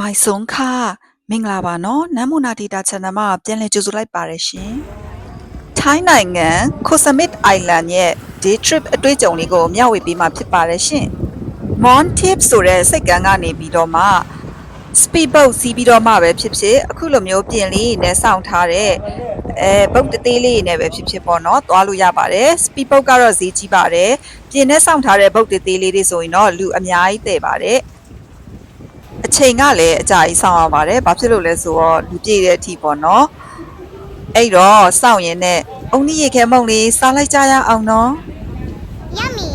မိုင်စုံခမင်္ဂလာပါနော်နမ်မိုနာဒေတာ channel မှာပြန်လည်ကြိုဆိုလိုက်ပါရရှင်ထိုင်းနိုင်ငံခိုဆမစ်အိုင်လန်ရဲ့ day trip အတွေ့အကြုံလေးကိုမျှဝေပေးမှာဖြစ်ပါတယ်ရှင် Mon Tip ဆိုတဲ့စိတ်ကမ်းကနေပြီးတော့မှ speed boat စီးပြီးတော့မှပဲဖြစ်ဖြစ်အခုလိုမျိုးပြင်လေးနဲ့စောင့်ထားတဲ့အဲဘုတ်တသေးလေးနဲ့ပဲဖြစ်ဖြစ်ပေါ့နော်သွားလို့ရပါတယ် speed boat ကတော့ဈေးကြီးပါတယ်ပြင်နဲ့စောင့်ထားတဲ့ဘုတ်တသေးလေးတွေဆိုရင်တော့လူအများကြီးတည်ပါတယ်အ ချိန်ကလည်းအကြာကြီးစောင့်ရပါတယ်။ဘာဖြစ်လို့လဲဆိုတော့လူပြည့်တဲ့အထိပေါ့နော်။အဲ့တော့စောင့်ရင်နဲ့အုံနီရေခဲမုံလေးစားလိုက်ကြရအောင်နော် Yummy.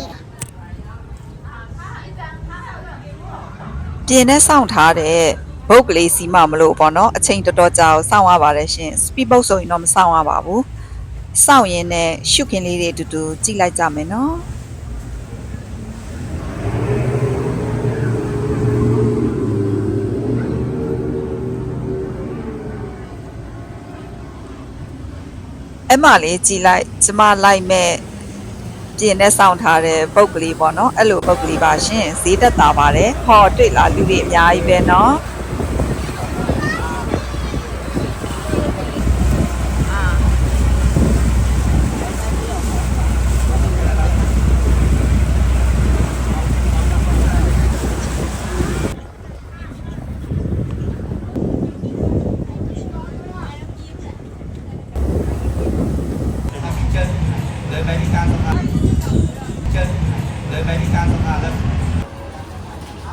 ။ပြင်းနဲ့စောင့်ထားတဲ့ဘုတ်ကလေးစီးမှမလို့ပေါ့နော်။အချိန်တော်တော်ကြာအောင်စောင့်ရပါတယ်ရှင်။ speed boat ဆိုရင်တော့မစောင့်ရပါဘူး။စောင့်ရင်နဲ့ရှုခင်လေးတွေအတူတူကြည့်လိုက်ကြမယ်နော်။ အဲ့မလေးကြည်လိုက်ကျမလိုက်မဲ့ပြင်နဲ့စောင့်ထားတဲ့ပုတ်ကလေးပေါ့နော်အဲ့လိုပုတ်ကလေးပါရှင်ဈေးသက်သာပါတယ်ဟောတွေ့လားလူတွေအများကြီးပဲနော်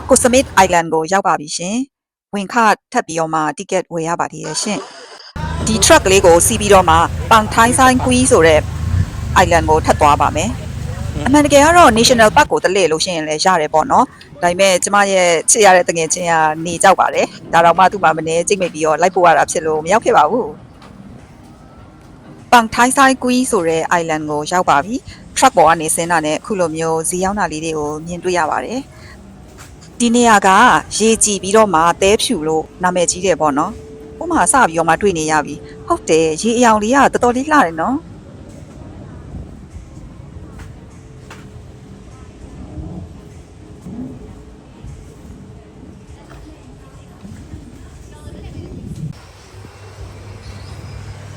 ကိုစမစ်အိုင်လန်ကိုရောက်ပါပြီရှင်ဝင်ခထပ်ပြီးတော့မှတိကက်ဝယ်ရပါသေးရဲ့ရှင်ဒီ truck လေးကိုစီးပြီးတော့မှပန်ထိုင်းဆိုင်ကွီဆိုတဲ့ island ကိုထပ်သွားပါမယ်အမှန်တကယ်ကတော့ national park ကိုတလေလို့ရှိရင်လည်းရတယ်ပေါ့နော်ဒါပေမဲ့ကျမရဲ့ချစ်ရတဲ့တငယ်ချင်းကနေကြောက်ပါတယ်ဒါတော့မှသူ့မှာမနေကြိတ်မိတ်ပြီးတော့လိုက်ပို့ရတာဖြစ်လို့မရောက်ခဲ့ပါဘူး ပန်ထိုင်းဆိုင်ကွီဆိုတဲ့ island ကိုရောက်ပါပြီ truck ပေါ်ကနေဆင်းတာနဲ့အခုလိုမျိုးဈေးရောက်တာလေးတွေကိုမြင်တွေ့ရပါတယ်ဒီနေရာကရေကြည်ပြီးတော့မှတဲဖြူလို့နာမည်ကြီးတယ်ပေါ့နော်ဥပမာစပြီးတော့မှတွေ့နေရပြီဟုတ်တယ်ရေအယောင်လေးကတော်တော်လေးလှတယ်နော်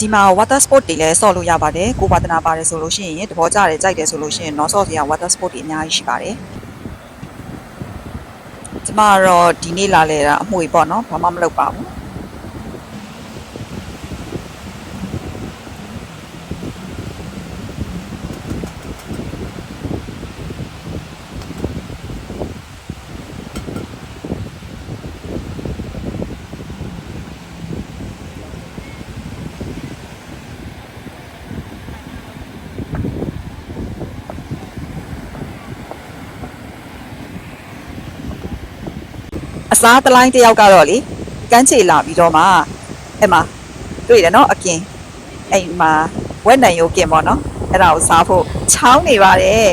ဒီမှာ water sport တွေလည်းဆော့လို့ရပါတယ်ကိုပါဒနာပါတယ်ဆိုလို့ရှိရင်တဘောကြတယ်ကြိုက်တယ်ဆိုလို့ရှိရင်တော့ဆော့စရာ water sport တွေအများကြီးရှိပါတယ်ကျမကတော့ဒီနေ့လာလဲတာအမွေပေါ့နော်ဘာမှမလုပ်ပါဘူး စားတလိုင်းတယောက်ကတော့လေကန်းချေလာပြီးတော့မှအဲ့မှာတွေ့တယ်နော်အကင်အဲ့မှာဝက်နံရိုးကင်ပေါ့နော်အဲ့ဒါကိုစားဖို့ချောင်းနေပါတယ်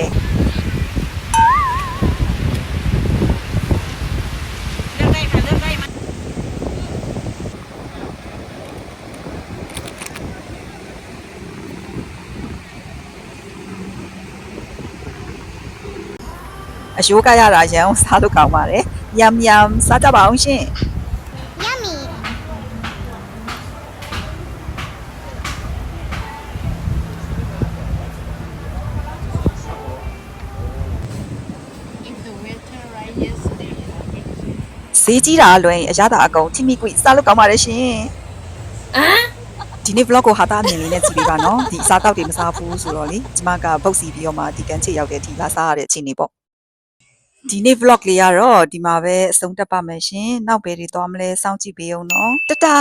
အယိုးကရတာရန်ကိုစားလို့ကောင်းပါတယ် ယမ်ယမ်စားကြပါအောင်ရှင် Yummy. ဈေးကြီးတာအလွယ်ရင်အရသာအကုန်ထိမိကွိစားလို့ကောင်းပါတယ်ရှင်ဒီနေ့ vlog ကိုဟာတာအမြင်လေးနဲ့ကြည့်ပေးပါနော်ဒီအစားတောက်တွေမစားဘူးဆိုတော့လေကျမကပုတ်စီပြီးတော့မှဒီကန်ချေရောက်တဲ့အထိလာစားရတဲ့အခြေအနေပေါ့ ဒီနေ့ vlog လေးကတော့ဒီမှာပဲအဆုံးတက်ပါမယ်ရှင်နောက်ဘယ်တွေသွားမလဲစောင့်ကြည့်ပေးအောင်နော်တတာ